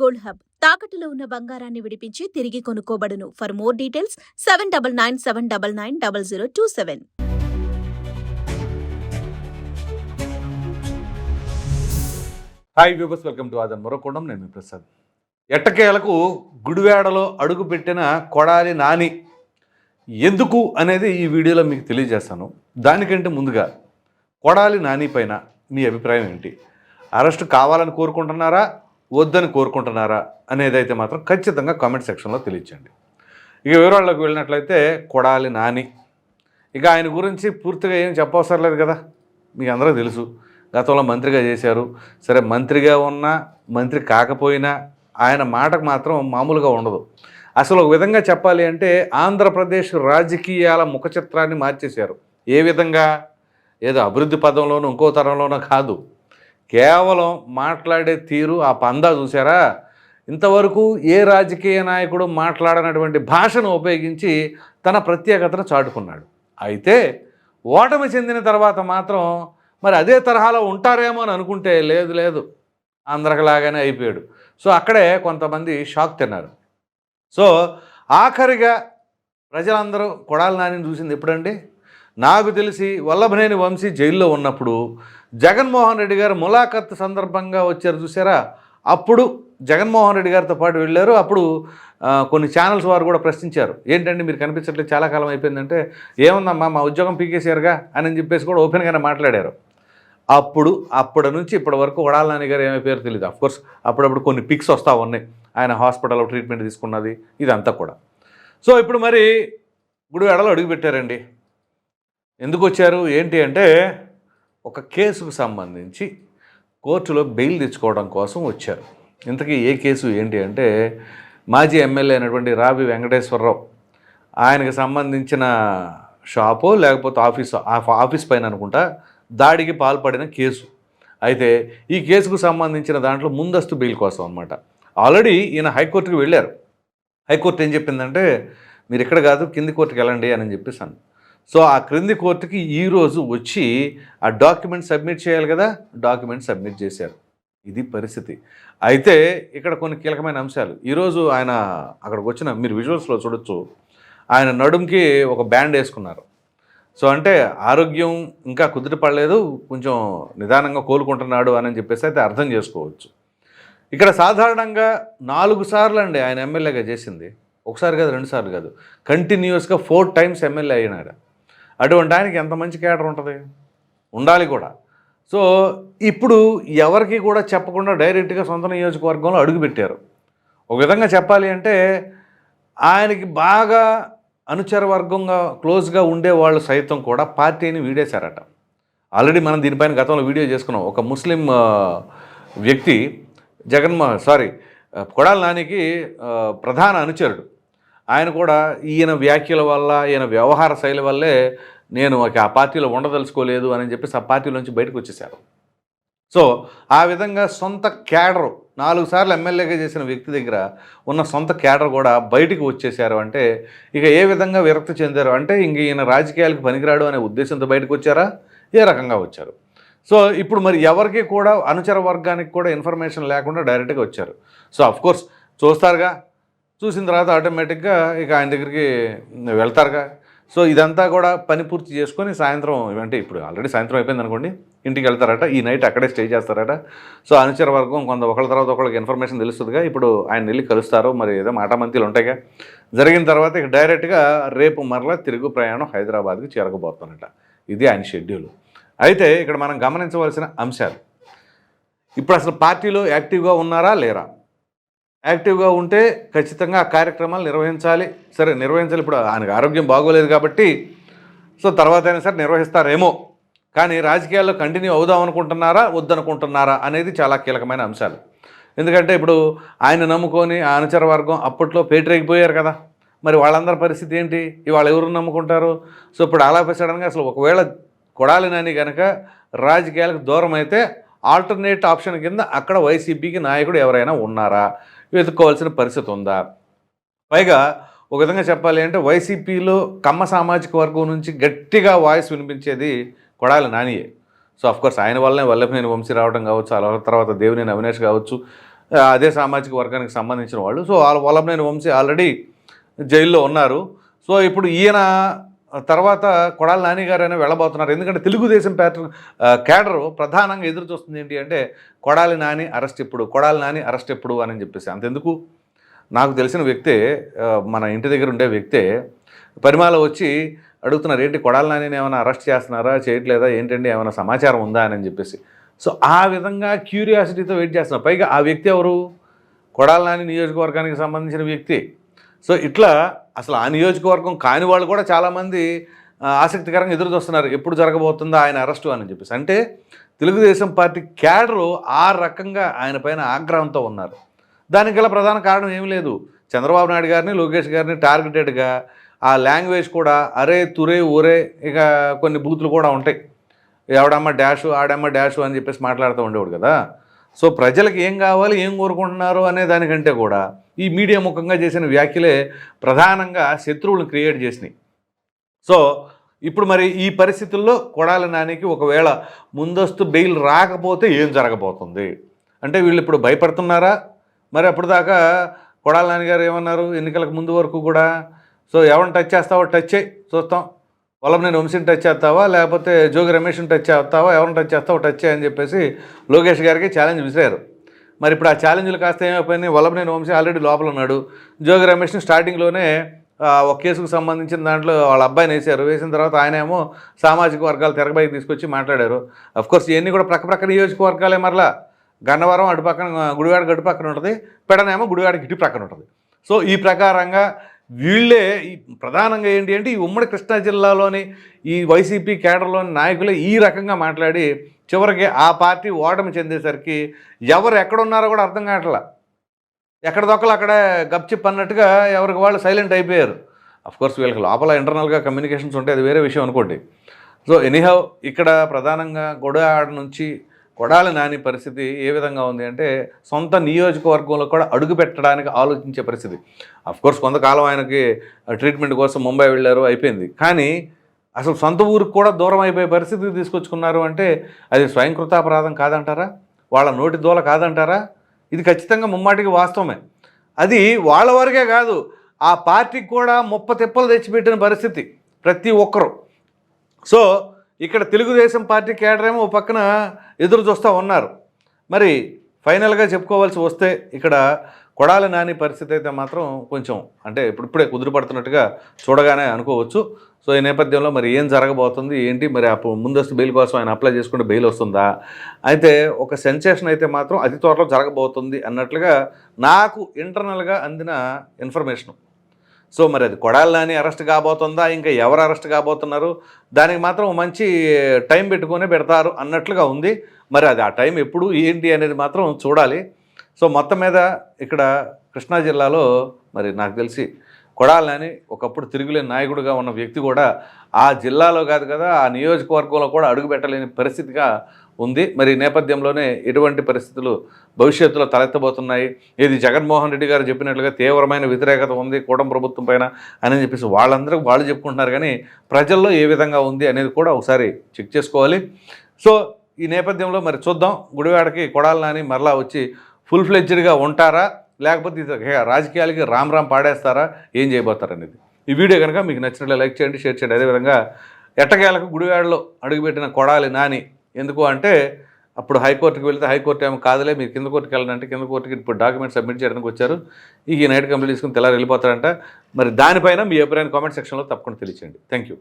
Gold hub. తాకట్టులో ఉన్న బంగారాన్ని విడిపించి తిరిగి కొనుక్కోబడును. For more details seven double nine seven double nine double zero two seven. Hi viewers welcome to Aadhan మరొకొండం. నేను ప్రసాద్. ఎట్టకేలకు గుడివాడలో అడుగుపెట్టిన కొడాలి నాని ఎందుకు అనేది ఈ వీడియోలో మీకు తెలియజేస్తాను. దానికంటే ముందుగా కొడాలి నాని పైన మీ అభిప్రాయం ఏంటి? అరెస్ట్ కావాలని కోరుకుంటున్నారా? వద్దని కోరుకుంటున్నారా అనేది అయితే మాత్రం ఖచ్చితంగా కామెంట్ సెక్షన్లో తెలియచండి ఇక వివరాల్లోకి వెళ్ళినట్లయితే కొడాలి నాని. ఇక ఆయన గురించి పూర్తిగా ఏం చెప్పవసరం లేదు కదా. మీకు అందరూ తెలుసు. గతంలో మంత్రిగా చేశారు. సరే మంత్రిగా ఉన్నా మంత్రి కాకపోయినా ఆయన మాటకు మాత్రం మామూలుగా ఉండదు. అసలు ఒక విధంగా చెప్పాలి అంటే ఆంధ్రప్రదేశ్ రాజకీయాల ముఖ చిత్రాన్ని మార్చేశారు. ఏ విధంగా? ఏదో అభివృద్ధి పదంలోనూ ఇంకో తరంలోనూ కాదు. కేవలం మాట్లాడే తీరు ఆ పందా చూసారా ఇంతవరకు ఏ రాజకీయ నాయకుడు మాట్లాడనటువంటి భాషను ఉపయోగించి తన ప్రత్యేకతను చాటుకున్నాడు. అయితే ఓటమి చెందిన తర్వాత మాత్రం మరి అదే తరహాలో ఉంటారేమో అని అనుకుంటే లేదు లేదు. అందరికలాగానే అయిపోయాడు. సో అక్కడే కొంతమంది షాక్ తిన్నారు. సో ఆఖరిగా ప్రజలందరూ కొడాలి నానిని చూసింది ఎప్పుడండి? నాకు తెలిసి వల్లభనేని వంశీ జైల్లో ఉన్నప్పుడు జగన్మోహన్ రెడ్డి గారు ములాఖత్ సందర్భంగా వచ్చారు చూసారా అప్పుడు జగన్మోహన్ రెడ్డి గారితో పాటు వెళ్ళారు. అప్పుడు కొన్ని ఛానల్స్ వారు కూడా ప్రశ్నించారు. ఏంటండి మీరు కనిపించట్లేదు చాలా కాలం అయిపోయిందంటే ఏముందమ్మా మా ఉద్యోగం పీకేసారుగా అని చెప్పేసి కూడా ఓపెన్గానే మాట్లాడారు. అప్పుడు అప్పటి నుంచి ఇప్పటి వరకు వడాలనాని గారు ఏమైపోయారో తెలియదు అఫ్కోర్స్ అప్పుడప్పుడు కొన్ని పిక్స్ వస్తూ ఉన్నాయి. ఆయన హాస్పిటల్లో ట్రీట్మెంట్ తీసుకున్నది ఇదంతా కూడా. సో ఇప్పుడు మరి గుడివాడలో అడుగుపెట్టారండి ఎందుకు వచ్చారు ఏంటి అంటే ఒక కేసుకు సంబంధించి కోర్టులో బెయిల్ తెచ్చుకోవడం కోసం వచ్చారు. ఇంతకీ ఏ కేసు ఏంటి అంటే మాజీ ఎమ్మెల్యే అయినటువంటి రావి వెంకటేశ్వరరావు. ఆయనకి సంబంధించిన షాపో లేకపోతే ఆఫీస్ ఆ- ఆఫీస్ పైన అనుకుంటా దాడికి పాల్పడిన కేసు. అయితే ఈ కేసుకు సంబంధించిన దాంట్లో ముందస్తు బెయిల్ కోసం అనమాట ఆల్రెడీ ఈయన హైకోర్టుకి వెళ్ళారు. హైకోర్టు ఏం చెప్పిందంటే మీరు ఇక్కడ కాదు కింది కోర్టుకి వెళ్ళండి అని చెప్పేసాను సో ఆ క్రింది కోర్టుకి ఈరోజు వచ్చి ఆ డాక్యుమెంట్ సబ్మిట్ చేయాలి కదా? డాక్యుమెంట్ సబ్మిట్ చేశారు. ఇది పరిస్థితి. అయితే ఇక్కడ కొన్ని కీలకమైన అంశాలు. ఈరోజు ఆయన అక్కడికి వచ్చిన మీరు విజువల్స్లో చూడొచ్చు. ఆయన నడుంకి ఒక బ్యాండ్ వేసుకున్నారు. సో అంటే ఆరోగ్యం ఇంకా కుదిరిపడలేదు కొంచెం నిదానంగా కోలుకుంటున్నాడు అని చెప్పేసి అయితే అర్థం చేసుకోవచ్చు. ఇక్కడ సాధారణంగా నాలుగు సార్లు అండి ఆయన ఎమ్మెల్యేగా చేసింది. ఒకసారి కాదు రెండు సార్లు కాదు. కంటిన్యూస్గా ఫోర్ టైమ్స్ ఎమ్మెల్యే అయినాడు. అటువంటి ఆయనకి ఎంత మంచి క్యాడర్ ఉంటుంది? ఉండాలి కూడా. సో ఇప్పుడు ఎవరికి కూడా చెప్పకుండా డైరెక్ట్గా సొంత నియోజకవర్గంలో అడుగుపెట్టారు ఒక విధంగా చెప్పాలి అంటే ఆయనకి బాగా అనుచర వర్గంగా క్లోజ్గా ఉండే వాళ్ళు సైతం కూడా పార్టీని వీడేశారట. ఆల్రెడీ మనం దీనిపైన గతంలో వీడియో చేసుకున్నాం. ఒక ముస్లిం వ్యక్తి జగన్మోహన్ సారీ కొడాల నానికి ప్రధాన అనుచరుడు. ఆయన కూడా ఈయన వ్యాఖ్యల వల్ల ఈయన వ్యవహార శైలి వల్లే నేను ఆ పార్టీలో ఉండదలుచుకోలేదు అని చెప్పేసి ఆ పార్టీలోంచి బయటకు వచ్చేసారు సో ఆ విధంగా సొంత క్యాడర్ నాలుగు సార్లు ఎమ్మెల్యేగా చేసిన వ్యక్తి దగ్గర ఉన్న సొంత క్యాడర్ కూడా బయటికి వచ్చేసారు అంటే ఇక ఏ విధంగా విరక్తి చెందారు అంటే ఇంక ఈయన రాజకీయాలకు పనికిరాడు అనే ఉద్దేశంతో బయటకు వచ్చారా? ఏ రకంగా వచ్చారు? సో ఇప్పుడు మరి ఎవరికి కూడా అనుచర వర్గానికి కూడా ఇన్ఫర్మేషన్ లేకుండా డైరెక్ట్గా వచ్చారు. సో అఫ్కోర్స్ చూస్తారుగా చూసిన తర్వాత ఆటోమేటిక్గా ఇక ఆయన దగ్గరికి వెళ్తారుగా. సో ఇదంతా కూడా పని పూర్తి చేసుకొని సాయంత్రం అంటే ఇప్పుడు ఆల్రెడీ సాయంత్రం అయిపోయింది అనుకోండి ఇంటికి వెళ్తారట ఈ నైట్ అక్కడే స్టే చేస్తారట. సో అనుచర వర్గం కొంత ఒకళ్ళ తర్వాత ఒకళ్ళకి ఇన్ఫర్మేషన్ తెలుస్తుందిగా ఇప్పుడు ఆయన వెళ్ళి కలుస్తారు మరి ఏదో మాటామంతీలు ఉంటాయిగా. జరిగిన తర్వాత ఇక డైరెక్ట్గా రేపు మరలా తిరుగు ప్రయాణం హైదరాబాద్కి చేరకబోతానట ఇది ఆయన షెడ్యూల్. అయితే ఇక్కడ మనం గమనించవలసిన అంశాలు. ఇప్పుడు అసలు పార్టీలో యాక్టివ్గా ఉన్నారా లేరా? యాక్టివ్గా ఉంటే ఖచ్చితంగా ఆ కార్యక్రమాలు నిర్వహించాలి. సరే నిర్వహించాలి ఇప్పుడు ఆయనకు ఆరోగ్యం బాగోలేదు కాబట్టి సో తర్వాత అయినా సరే నిర్వహిస్తారేమో. కానీ రాజకీయాల్లో కంటిన్యూ అవుదాం అనుకుంటున్నారా వద్దనుకుంటున్నారా అనేది చాలా కీలకమైన అంశాలు. ఎందుకంటే ఇప్పుడు ఆయన నమ్ముకొని ఆ అనుచర వర్గం అప్పట్లో పేటరేగిపోయారు కదా. మరి వాళ్ళందరి పరిస్థితి ఏంటి? ఇవాళ ఎవరు నమ్ముకుంటారు? సో ఇప్పుడు అలా సడన్గా అసలు ఒకవేళ కొడాలి నాని కనుక రాజకీయాలకు దూరం అయితే ఆల్టర్నేట్ ఆప్షన్ కింద అక్కడ వైసీపీకి నాయకుడు ఎవరైనా ఉన్నారా? వెతుక్కోవాల్సిన పరిస్థితి ఉందా? పైగా ఒక విధంగా చెప్పాలి అంటే వైసీపీలో కమ్మ సామాజిక వర్గం నుంచి గట్టిగా వాయిస్ వినిపించేది కొడాల నానియే. సో అఫ్కోర్స్ ఆయన వల్లనే వల్లభనేని వంశీ రావడం కావచ్చు అలా తర్వాత దేవినేని అవినాష్ కావచ్చు అదే సామాజిక వర్గానికి సంబంధించిన వాళ్ళు. సో వాళ్ళ వల్లభనేని వంశీ ఆల్రెడీ జైల్లో ఉన్నారు. సో ఇప్పుడు ఈయన తర్వాత కొడాలి నాని అయినా వెళ్ళబోతున్నారు. ఎందుకంటే తెలుగుదేశం ప్యాటర్న్ కేడరు ప్రధానంగా ఎదురు చూస్తుంది ఏంటి అంటే కొడాలి నాని అరెస్ట్ ఎప్పుడు కొడాలి నాని అరెస్ట్ ఎప్పుడు అని చెప్పేసి. అంతెందుకు? నాకు తెలిసిన వ్యక్తే మన ఇంటి దగ్గర ఉండే వ్యక్తే పరిమాల వచ్చి అడుగుతున్నారు ఏంటి కొడాలి నాని ఏమైనా అరెస్ట్ చేస్తున్నారా? చేయట్లేదా? ఏంటండి? ఏమైనా సమాచారం ఉందా? అని చెప్పేసి. సో ఆ విధంగా క్యూరియాసిటీతో వెయిట్ చేస్తున్నారు. పైగా ఆ వ్యక్తి ఎవరు? కొడాలి నాని నియోజకవర్గానికి సంబంధించిన వ్యక్తి. సో ఇట్లా అసలు ఆ నియోజకవర్గం కాని వాళ్ళు కూడా చాలామంది ఆసక్తికరంగా ఎదురు చూస్తున్నారు. ఎప్పుడు జరగబోతుందో ఆయన అరెస్టు అని చెప్పేసి. అంటే తెలుగుదేశం పార్టీ క్యాడరు ఆ రకంగా ఆయన పైన ఆగ్రహంతో ఉన్నారు. దానికి గల ప్రధాన కారణం ఏం లేదు. చంద్రబాబు నాయుడు గారిని లోకేష్ గారిని టార్గెటెడ్గా ఆ లాంగ్వేజ్ కూడా అరే తురే ఊరే ఇక కొన్ని బూతులు కూడా ఉంటాయి. ఎవడమ్మ డాషు ఆడమ్మ డాషు అని చెప్పేసి మాట్లాడుతూ ఉండేవాడు కదా. సో ప్రజలకు ఏం కావాలి ఏం కోరుకుంటున్నారు అనే దానికంటే కూడా ఈ మీడియా ముఖంగా చేసిన వ్యాఖ్యలే ప్రధానంగా శత్రువులను క్రియేట్ చేసినాయి. సో ఇప్పుడు మరి ఈ పరిస్థితుల్లో కొడాల నానికి ఒకవేళ ముందస్తు బెయిల్ రాకపోతే ఏం జరగబోతుంది? అంటే వీళ్ళు ఇప్పుడు భయపడుతున్నారా? మరి అప్పుడు దాకా కొడాల నాన్నగారు ఏమన్నారు? ఎన్నికలకు ముందు వరకు కూడా? సో ఎవరిని టచ్ చేస్తావో టచ్ చేయి. చూస్తాం. నేను వంశీని టచ్ చేస్తావా? లేకపోతే జోగి రమేష్ని టచ్ చేస్తావా? ఎవరిని టచ్ చేస్తావో టచ్ చేయని చెప్పేసి లోకేష్ గారికి ఛాలెంజ్ విసిరారు. మరి ఇప్పుడు ఆ ఛాలెంజ్లు కాస్త ఏమైపోయినాయి? వల్లభనేని వంశీ ఆల్రెడీ లోపల ఉన్నాడు. జోగి రమేష్ని స్టార్టింగ్లోనే ఒక కేసుకు సంబంధించిన దాంట్లో వాళ్ళ అబ్బాయిని వేశారు. వేసిన తర్వాత ఆయనేమో సామాజిక వర్గాలు తెరగబైకి తీసుకొచ్చి మాట్లాడారు. కోర్స్ ఇవన్నీ కూడా ప్రక్క ప్రక్క నియోజకవర్గాలే మరలా. గన్నవరం అటు పక్కన గుడివాడ గటు పక్కన ఉంటుంది. పెడనేమో గుడివాడకి ఇటు ప్రక్కన ఉంటుంది. సో ఈ ప్రకారంగా వీళ్ళే ఈ ప్రధానంగా ఏంటి అంటే ఈ ఉమ్మడి కృష్ణా జిల్లాలోని ఈ వైసీపీ కేడర్లోని నాయకులే ఈ రకంగా మాట్లాడి చివరికి ఆ పార్టీ ఓటమి చెందేసరికి ఎవరు ఎక్కడున్నారో కూడా అర్థం కావట్లా. ఎక్కడ దొక్కలు అక్కడే గప్చిప్ అన్నట్టుగా ఎవరికి వాళ్ళు సైలెంట్ అయిపోయారు. కోర్స్ వీళ్ళకి లోపల ఇంటర్నల్గా కమ్యూనికేషన్స్ ఉంటే అది వేరే విషయం అనుకోండి. సో ఎనీహౌ ఇక్కడ ప్రధానంగా గొడవాడ నుంచి కొడాలి నాని పరిస్థితి ఏ విధంగా ఉంది అంటే సొంత నియోజకవర్గంలో కూడా అడుగు పెట్టడానికి ఆలోచించే పరిస్థితి. కోర్స్ కొంతకాలం ఆయనకి ట్రీట్మెంట్ కోసం ముంబై వెళ్ళారు అయిపోయింది. కానీ అసలు సొంత ఊరికి కూడా దూరం అయిపోయే పరిస్థితికి తీసుకొచ్చుకున్నారు అంటే అది స్వయంకృతాపరాధం కాదంటారా? వాళ్ళ నోటి దూల కాదంటారా? ఇది ఖచ్చితంగా ముమ్మాటికి వాస్తవమే. అది వాళ్ళ వరకే కాదు ఆ పార్టీకి కూడా ముప్ప తిప్పలు తెచ్చిపెట్టిన పరిస్థితి ప్రతి ఒక్కరు. సో ఇక్కడ తెలుగుదేశం పార్టీ కేడరేమో ఓ పక్కన ఎదురు చూస్తూ ఉన్నారు. మరి ఫైనల్గా చెప్పుకోవాల్సి వస్తే ఇక్కడ కొడాలి నాని పరిస్థితి అయితే మాత్రం కొంచెం అంటే ఇప్పుడిప్పుడే కుదురుపడుతున్నట్టుగా చూడగానే అనుకోవచ్చు. సో ఈ నేపథ్యంలో మరి ఏం జరగబోతుంది ఏంటి? మరి అప్పుడు ముందస్తు బెయిల్ కోసం ఆయన అప్లై చేసుకుంటే బెయిల్ వస్తుందా? అయితే ఒక సెన్సేషన్ అయితే మాత్రం అతి త్వరలో జరగబోతుంది అన్నట్లుగా నాకు ఇంటర్నల్గా అందిన ఇన్ఫర్మేషన్. సో మరి అది కొడాలని అరెస్ట్ కాబోతుందా? ఇంకా ఎవరు అరెస్ట్ కాబోతున్నారు? దానికి మాత్రం మంచి టైం పెట్టుకునే పెడతారు అన్నట్లుగా ఉంది. మరి అది ఆ టైం ఎప్పుడు ఏంటి అనేది మాత్రం చూడాలి. సో మొత్తం మీద ఇక్కడ కృష్ణా జిల్లాలో మరి నాకు తెలిసి కొడాలని ఒకప్పుడు తిరుగులేని నాయకుడిగా ఉన్న వ్యక్తి కూడా ఆ జిల్లాలో కాదు కదా ఆ నియోజకవర్గంలో కూడా అడుగు పెట్టలేని పరిస్థితిగా ఉంది. మరి ఈ నేపథ్యంలోనే ఎటువంటి పరిస్థితులు భవిష్యత్తులో తలెత్తబోతున్నాయి? ఇది జగన్మోహన్ రెడ్డి గారు చెప్పినట్లుగా తీవ్రమైన వ్యతిరేకత ఉంది కూటమి ప్రభుత్వం పైన అని చెప్పేసి వాళ్ళందరూ వాళ్ళు చెప్పుకుంటున్నారు కానీ ప్రజల్లో ఏ విధంగా ఉంది అనేది కూడా ఒకసారి చెక్ చేసుకోవాలి. సో ఈ నేపథ్యంలో మరి చూద్దాం. గుడివాడకి కొడాలి నాని మరలా వచ్చి ఫుల్ ఫ్లెడ్జ్డ్గా ఉంటారా? లేకపోతే ఇది రాజకీయాలకి రామ్ రామ్ పాడేస్తారా? ఏం చేయబోతారనేది ఈ వీడియో కనుక మీకు నచ్చినట్లు లైక్ చేయండి షేర్ చేయండి. అదేవిధంగా ఎట్టకేలకు గుడివాడలో అడుగుపెట్టిన కొడాలి నాని ఎందుకు అంటే అప్పుడు హైకోర్టుకి వెళ్తే హైకోర్టు ఏమో కాదులే మీరు కింద కోర్టుకి వెళ్ళాలంటే కింద కోర్టుకి ఇప్పుడు డాక్యుమెంట్ సబ్మిట్ చేయడానికి వచ్చారు. ఈ నైట్ కంప్లీట్ తీసుకుని తెల్లారి వెళ్ళిపోతారంట. మరి దానిపైన మీ అభిప్రాయం కామెంట్ సెక్షన్లో తప్పకుండా తెలియచేయండి. Thank you